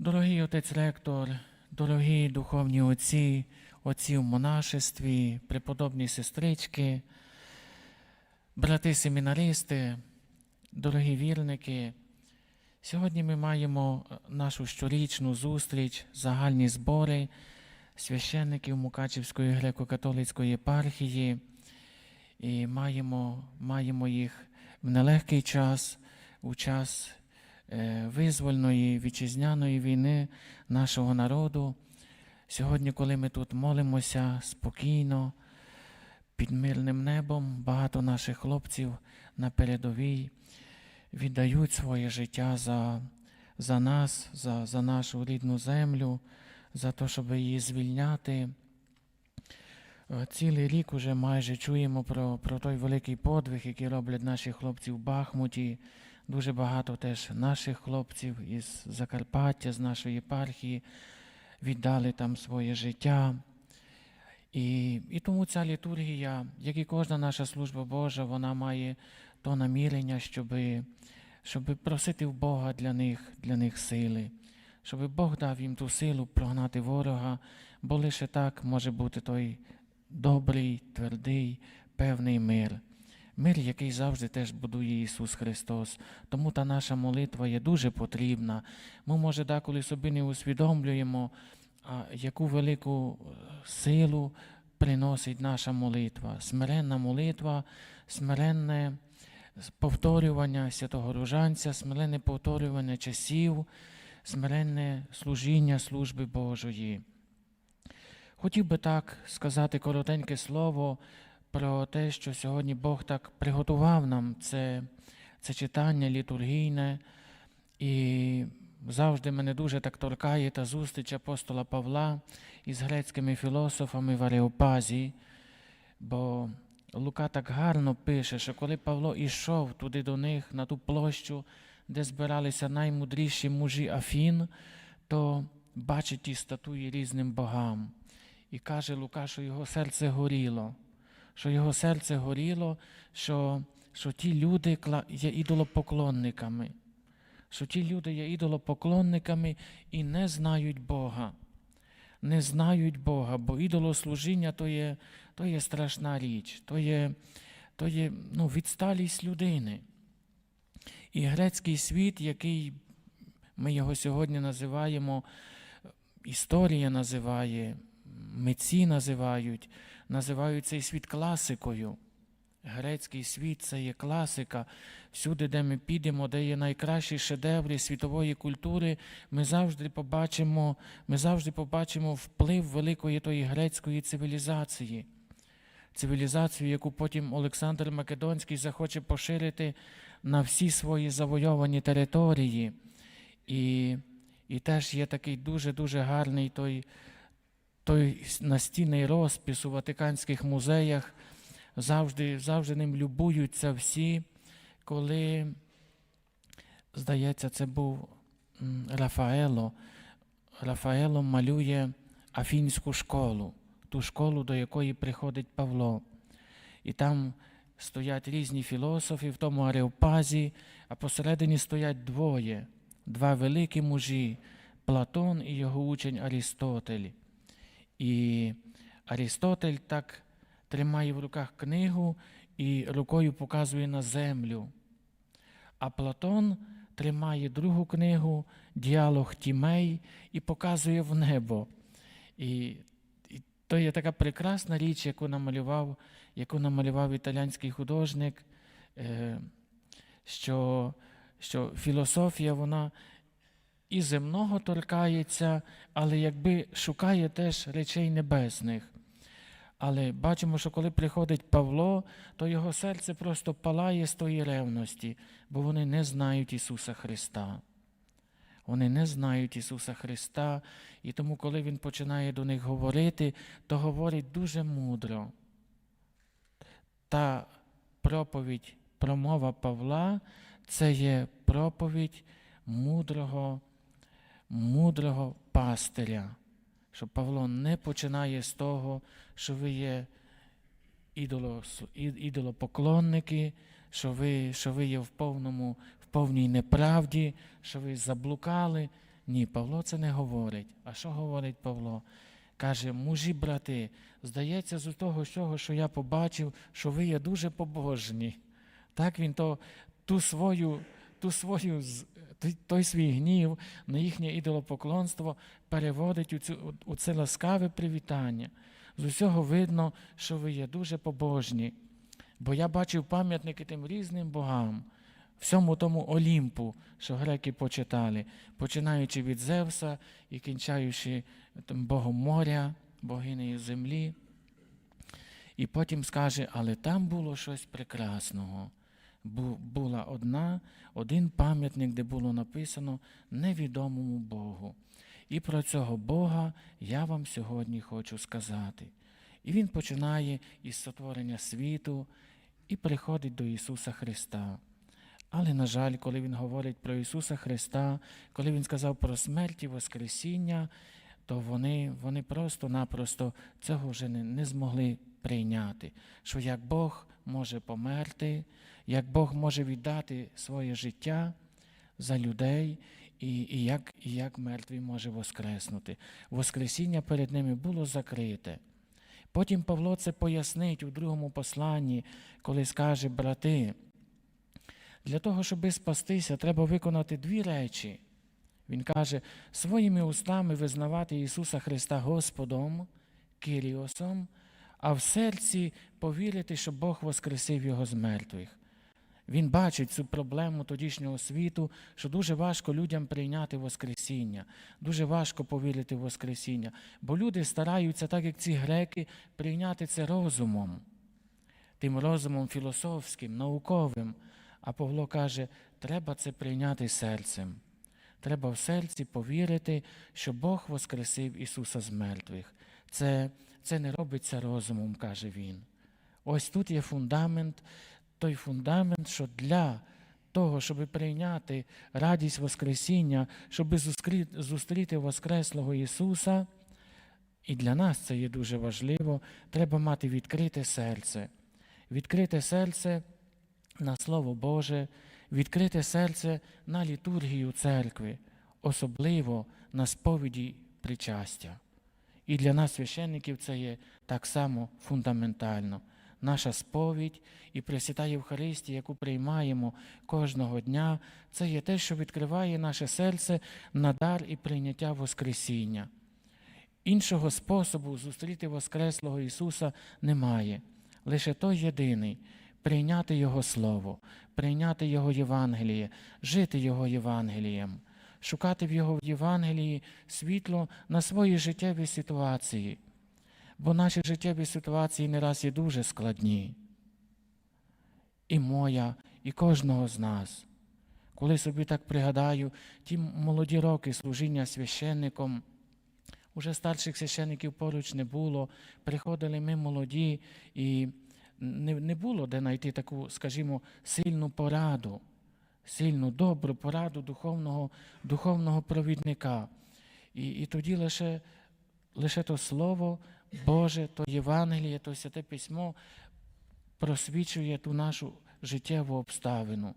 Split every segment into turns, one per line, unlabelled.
Дорогий отець ректор, дорогі духовні отці, отці в монашестві, преподобні сестрички, брати семінаристи, дорогі вірники, сьогодні ми маємо нашу щорічну зустріч, загальні збори священників Мукачівської греко-католицької єпархії. І маємо, маємо їх в нелегкий час, у час визвольної вітчизняної війни нашого народу. Сьогодні, коли ми тут молимося спокійно, під мирним небом, багато наших хлопців на передовій віддають своє життя за, за нас, за, за нашу рідну землю, за те, щоб її звільняти. Е, Цілий рік уже майже чуємо про, про той великий подвиг, який роблять наші хлопці в Бахмуті. Дуже багато теж наших хлопців із Закарпаття, з нашої єпархії віддали там своє життя. І, і тому ця літургія, як і кожна наша служба Божа, вона має то намірення, щоб, щоб просити в Бога для них, для них сили, щоб Бог дав їм ту силу прогнати ворога, бо лише так може бути той добрий, твердий, певний мир. Мир, який завжди теж будує Ісус Христос. Тому та наша молитва є дуже потрібна. Ми, може, деколи собі не усвідомлюємо, яку велику е, силу приносить наша молитва. Смиренна молитва, смиренне повторювання святого Ружанця, смиренне повторювання часів, смиренне служіння служби Божої. Хотів би так сказати коротеньке слово про те, що сьогодні Бог так приготував нам це, це читання літургійне, і завжди мене дуже так торкає та зустріч апостола Павла із грецькими філософами в Ареопазі, бо Лука так гарно пише, що коли Павло йшов туди до них, на ту площу, де збиралися наймудріші мужі Афін, то бачить ті статуї різним богам. І каже Лука, що його серце горіло, що його серце горіло, що, що ті люди є ідолопоклонниками, що ті люди є ідолопоклонниками і не знають Бога. Не знають Бога, бо ідолослужіння то є, то є страшна річ, то є, то є ну, відсталість людини. І грецький світ, який ми його сьогодні називаємо, історія називає, митці називають, називають цей світ класикою. Грецький світ це є класика. Всюди, де ми підемо, де є найкращі шедеври світової культури, ми завжди побачимо, ми завжди побачимо вплив великої тої грецької цивілізації. Цивілізацію, яку потім Олександр Македонський захоче поширити на всі свої завойовані території. І, і теж є такий дуже-дуже гарний той, той настінний розпис у Ватиканських музеях. Завжди, завжди ним любуються всі, коли, здається, це був Рафаело. Рафаело малює Афінську школу, ту школу, до якої приходить Павло. І там стоять різні філософи в тому ареопазі, а посередині стоять двоє, два великі мужі Платон і його учень Арістотель. І Арістотель так тримає в руках книгу і рукою показує на землю. А Платон тримає другу книгу, діалог Тімей, і показує в небо. І, і то є така прекрасна річ, яку намалював, яку намалював італійський художник, е, що, що філософія вона і земного торкається, але якби шукає теж речей небесних. Але бачимо, що коли приходить Павло, то його серце просто палає з тої ревності, бо вони не знають Ісуса Христа. Вони не знають Ісуса Христа, і тому, коли Він починає до них говорити, то говорить дуже мудро. Та проповідь, промова Павла це є проповідь мудрого, мудрого пастиря що Павло не починає з того, що ви є ідоло, ідолопоклонники, що ви, що ви є в повному, в повній неправді, що ви заблукали. Ні, Павло це не говорить. А що говорить Павло? Каже, мужі, брати, здається, з того що я побачив, що ви є дуже побожні. Так він то, ту свою, ту свою, той- свій гнів на їхнє ідолопоклонство переводить у, цю, у це ласкаве привітання. З усього видно, що ви є дуже побожні. Бо я бачив пам'ятники тим різним богам, всьому тому Олімпу, що греки почитали, починаючи від Зевса і кінчаючи тим Богом моря, богинею землі. І потім скаже, але там було щось прекрасного. Одна, один пам'ятник, де було написано невідомому Богу. І про цього Бога я вам сьогодні хочу сказати. І він починає із сотворення світу і приходить до Ісуса Христа. Але, на жаль, коли Він говорить про Ісуса Христа, коли Він сказав про смерть і Воскресіння, то вони, вони просто-напросто цього вже не, не змогли прийняти. Що як Бог може померти, як Бог може віддати своє життя за людей, і, і, як, і як мертвий може воскреснути. Воскресіння перед ними було закрите. Потім Павло це пояснить у другому посланні, коли скаже, брати, для того, щоб спастися, треба виконати дві речі. Він каже, своїми устами визнавати Ісуса Христа Господом, Киріосом, а в серці повірити, що Бог воскресив Його з мертвих. Він бачить цю проблему тодішнього світу, що дуже важко людям прийняти Воскресіння, дуже важко повірити в Воскресіння, бо люди стараються, так як ці греки, прийняти це розумом, тим розумом філософським, науковим. А Павло каже, треба це прийняти серцем. Треба в серці повірити, що Бог воскресив Ісуса з мертвих. Це, це не робиться розумом, каже він. Ось тут є фундамент, той фундамент, що для того, щоб прийняти радість Воскресіння, щоб зустріти, Воскреслого Ісуса, і для нас це є дуже важливо, треба мати відкрите серце. Відкрите серце на Слово Боже, відкрите серце на літургію церкви, особливо на сповіді причастя. І для нас, священників, це є так само фундаментально. Наша сповідь і Пресвята Євхаристія, яку приймаємо кожного дня, це є те, що відкриває наше серце на дар і прийняття Воскресіння. Іншого способу зустріти Воскреслого Ісуса немає. Лише той єдиний прийняти Його Слово, прийняти Його Євангеліє, жити Його Євангелієм, шукати в Його Євангелії світло на свої життєві ситуації. Бо наші життєві ситуації не раз є дуже складні. І моя, і кожного з нас. Коли собі так пригадаю, ті молоді роки служіння священником, уже старших священників поруч не було, приходили ми молоді, і не, не було де знайти таку, скажімо, сильну пораду, сильну, добру пораду духовного, духовного провідника. І, і тоді лише, лише то Слово Боже, то Євангеліє, то Святе Письмо просвічує ту нашу життєву обставину.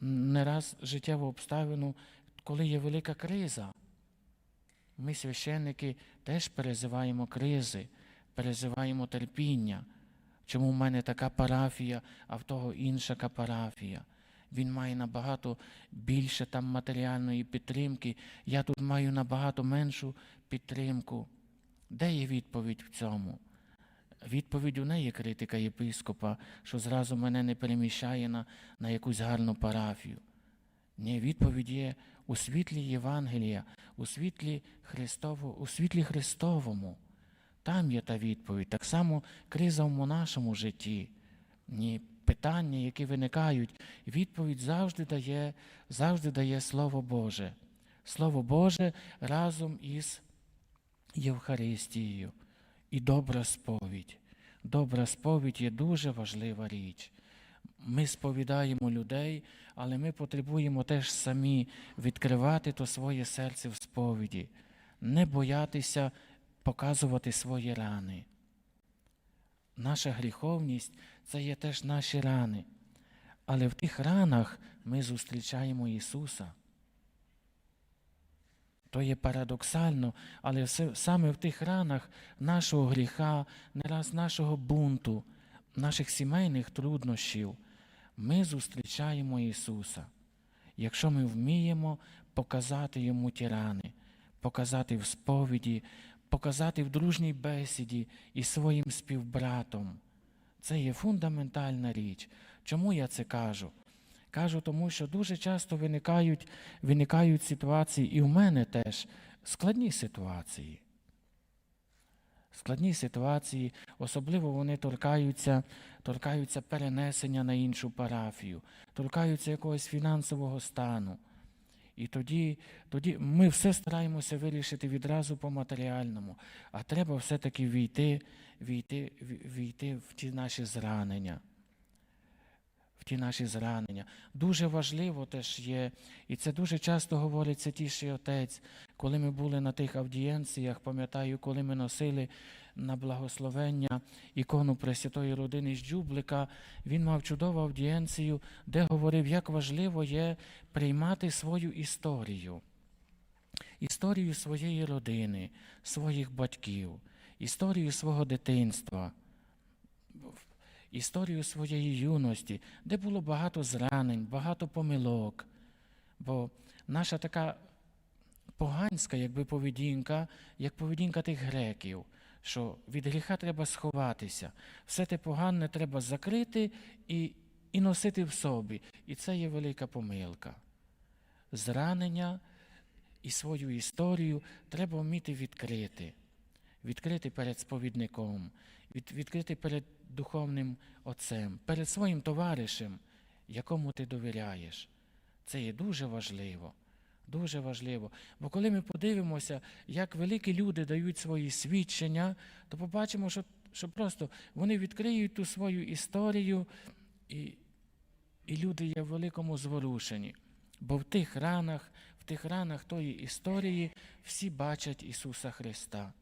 Не раз життєву обставину, коли є велика криза. Ми, священники, теж переживаємо кризи, переживаємо терпіння. Чому в мене така парафія, а в того інша парафія? Він має набагато більше там матеріальної підтримки, я тут маю набагато меншу підтримку. Де є відповідь в цьому? Відповідь у неї критика єпископа, що зразу мене не переміщає на, на якусь гарну парафію. Ні, відповідь є у світлі Євангелія, у світлі, Христово, у світлі Христовому. Там є та відповідь. Так само криза в нашому житті. Ні, питання, які виникають, відповідь завжди дає, завжди дає Слово Боже. Слово Боже разом із Євхаристією. І добра сповідь. Добра сповідь є дуже важлива річ. Ми сповідаємо людей, але ми потребуємо теж самі відкривати то своє серце в сповіді, не боятися показувати свої рани. Наша гріховність це є теж наші рани. Але в тих ранах ми зустрічаємо Ісуса. То є парадоксально, але все, саме в тих ранах нашого гріха, не раз нашого бунту, наших сімейних труднощів, ми зустрічаємо Ісуса. Якщо ми вміємо показати Йому ті рани, показати в сповіді, показати в дружній бесіді із своїм співбратом. Це є фундаментальна річ. Чому я це кажу? Кажу, тому що дуже часто виникають, виникають ситуації, і в мене теж складні ситуації. Складні ситуації, особливо вони торкаються, торкаються перенесення на іншу парафію, торкаються якогось фінансового стану. І тоді, тоді ми все стараємося вирішити відразу по матеріальному, а треба все-таки війти, війти, ві- війти в ті наші зранення. Ті наші зранення. Дуже важливо теж є, і це дуже часто говорить Святіший Отець, коли ми були на тих аудієнціях, пам'ятаю, коли ми носили на благословення ікону Пресвятої родини з Джублика, він мав чудову аудієнцію, де говорив, як важливо є приймати свою історію, історію своєї родини, своїх батьків, історію свого дитинства, історію своєї юності, де було багато зранень, багато помилок. Бо наша така поганська якби поведінка, як поведінка тих греків, що від гріха треба сховатися, все те погане треба закрити і, і носити в собі. І це є велика помилка. Зранення і свою історію треба вміти відкрити. Відкрити перед сповідником, від, відкрити перед духовним отцем, перед своїм товаришем, якому ти довіряєш. Це є дуже важливо. Дуже важливо. Бо коли ми подивимося, як великі люди дають свої свідчення, то побачимо, що, що просто вони відкриють ту свою історію, і, і люди є в великому зворушенні. Бо в тих ранах, в тих ранах тої історії всі бачать Ісуса Христа.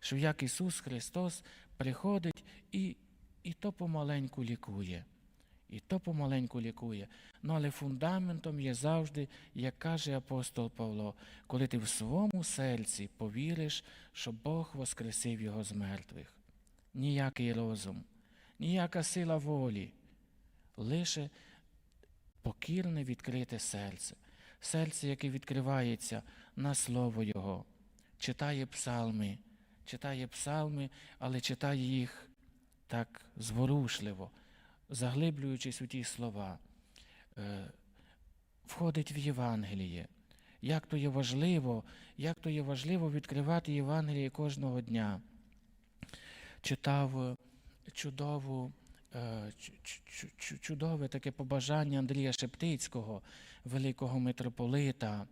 Що як Ісус Христос приходить і, і то помаленьку лікує. І то помаленьку лікує. Ну, але фундаментом є завжди, як каже апостол Павло, коли ти в своєму серці повіриш, що Бог воскресив його з мертвих. Ніякий розум, ніяка сила волі, лише покірне відкрите серце, серце, яке відкривається на Слово Його, читає псалми, читає псалми, але читає їх так зворушливо заглиблюючись у ті слова, е, входить в Євангеліє. Як то є важливо, як то є важливо відкривати Євангеліє кожного дня. Читав е, чудову, е, чу- чу- чу- чудове таке побажання Андрія Шептицького, великого митрополита,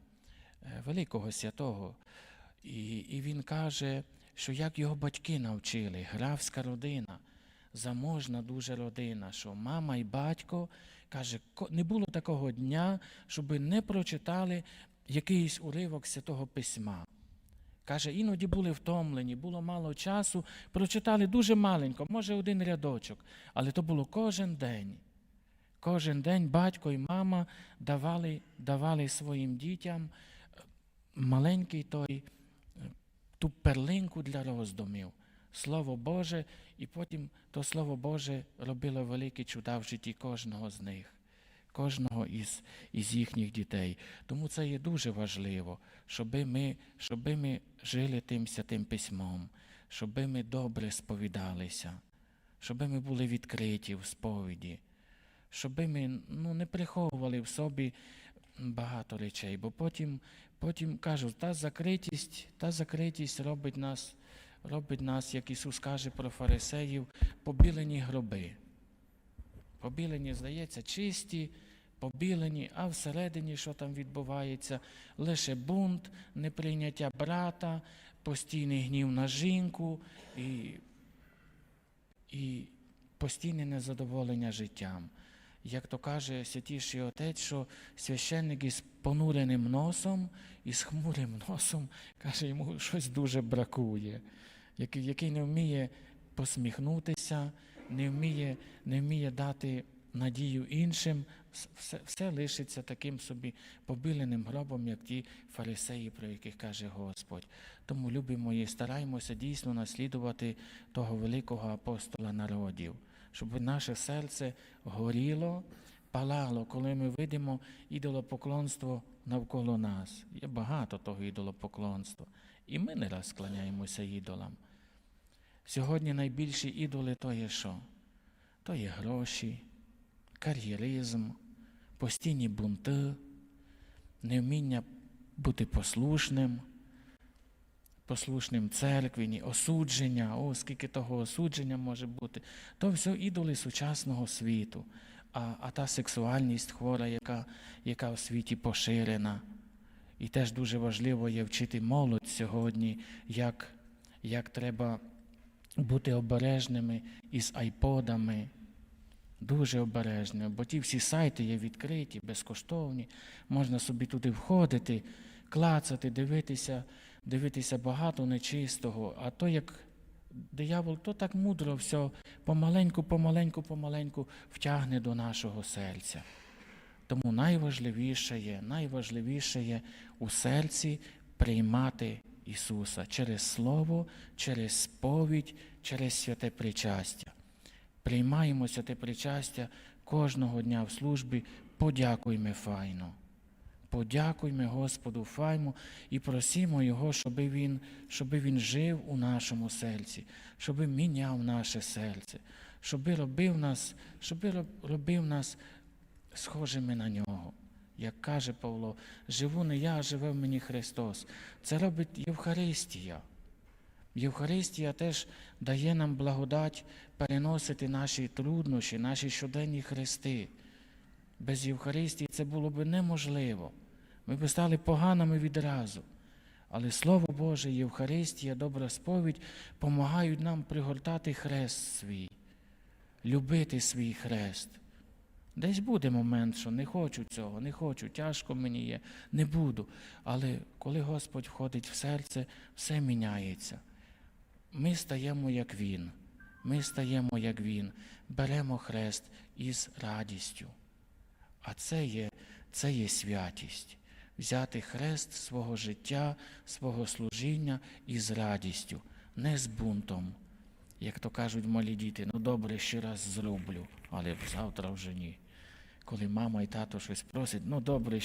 великого святого. І, і він каже, що як його батьки навчили, графська родина заможна дуже родина, що мама і батько каже, не було такого дня, щоб не прочитали якийсь уривок святого письма. Каже, іноді були втомлені, було мало часу, прочитали дуже маленько, може один рядочок, але то було кожен день. Кожен день батько і мама давали, давали своїм дітям е, маленький той, е, ту перлинку для роздумів. Слово Боже, і потім то Слово Боже робило великі чуда в житті кожного з них, кожного із, із їхніх дітей. Тому це є дуже важливо, щоби ми, щоби ми жили тим святим письмом, щоби ми добре сповідалися, щоби ми були відкриті в сповіді, щоби ми ну, не приховували в собі багато речей, бо потім, потім кажуть, та закритість, та закритість робить нас робить нас, як Ісус каже про фарисеїв, побілені гроби. Побілені, здається, чисті, побілені, а всередині, що там відбувається, лише бунт, неприйняття брата, постійний гнів на жінку і, і постійне незадоволення життям. Як то каже святіший отець, що священник із понуреним носом і з хмурим носом каже, йому щось дуже бракує, який, який не вміє посміхнутися, не вміє, не вміє дати надію іншим, все, все лишиться таким собі побіленим гробом, як ті фарисеї, про яких каже Господь. Тому, любі мої, стараємося дійсно наслідувати того великого апостола народів, щоб наше серце горіло, палало, коли ми видимо ідолопоклонство навколо нас. Є багато того ідолопоклонства. І ми не раз склоняємося ідолам. Сьогодні найбільші ідоли то є що? То є гроші, кар'єризм, постійні бунти, невміння бути послушним, послушним церкві, осудження, о, скільки того осудження може бути. То все ідоли сучасного світу. А, а та сексуальність хвора, яка, яка в світі поширена. І теж дуже важливо є вчити молодь сьогодні, як, як треба бути обережними із айподами, дуже обережними, бо ті всі сайти є відкриті, безкоштовні, можна собі туди входити, клацати, дивитися, дивитися багато нечистого. А то як диявол, то так мудро все помаленьку, помаленьку, помаленьку втягне до нашого серця. Тому найважливіше є, найважливіше є у серці приймати Ісуса через Слово, через сповідь, через святе причастя. Приймаємо святе причастя кожного дня в службі, подякуйме файно. Подякуйме Господу файмо і просімо Його, щоб Він, щоб він жив у нашому серці, щоб міняв наше серце, щоб робив нас, щоб робив нас схожими на нього. Як каже Павло, живу не я, а живе в мені Христос. Це робить Євхаристія. Євхаристія теж дає нам благодать переносити наші труднощі, наші щоденні хрести. Без Євхаристії це було б неможливо. Ми б стали поганими відразу. Але Слово Боже, Євхаристія, добра сповідь допомагають нам пригортати хрест свій, любити свій хрест. Десь буде момент, що не хочу цього, не хочу, тяжко мені є, не буду. Але коли Господь входить в серце, все міняється. Ми стаємо як Він. Ми стаємо як Він, беремо хрест із радістю. А це є, це є святість. Взяти хрест свого життя, свого служіння із радістю, не з бунтом. Як то кажуть малі діти, ну добре, ще раз зроблю, але завтра вже ні. Коли мама і тато щось просять, ну добре,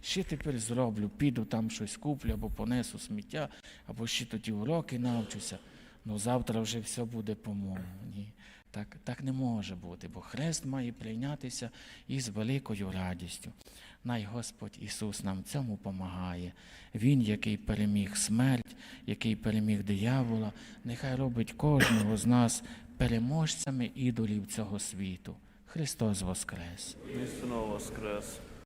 ще тепер зроблю, піду там щось куплю, або понесу сміття, або ще тоді уроки навчуся. Ну завтра вже все буде по-моєму. Так, так не може бути, бо хрест має прийнятися із великою радістю. Най Господь Ісус нам цьому помагає. Він, який переміг смерть, який переміг диявола, нехай робить кожного з нас переможцями ідолів цього світу. Христос Воскрес!
Воскрес.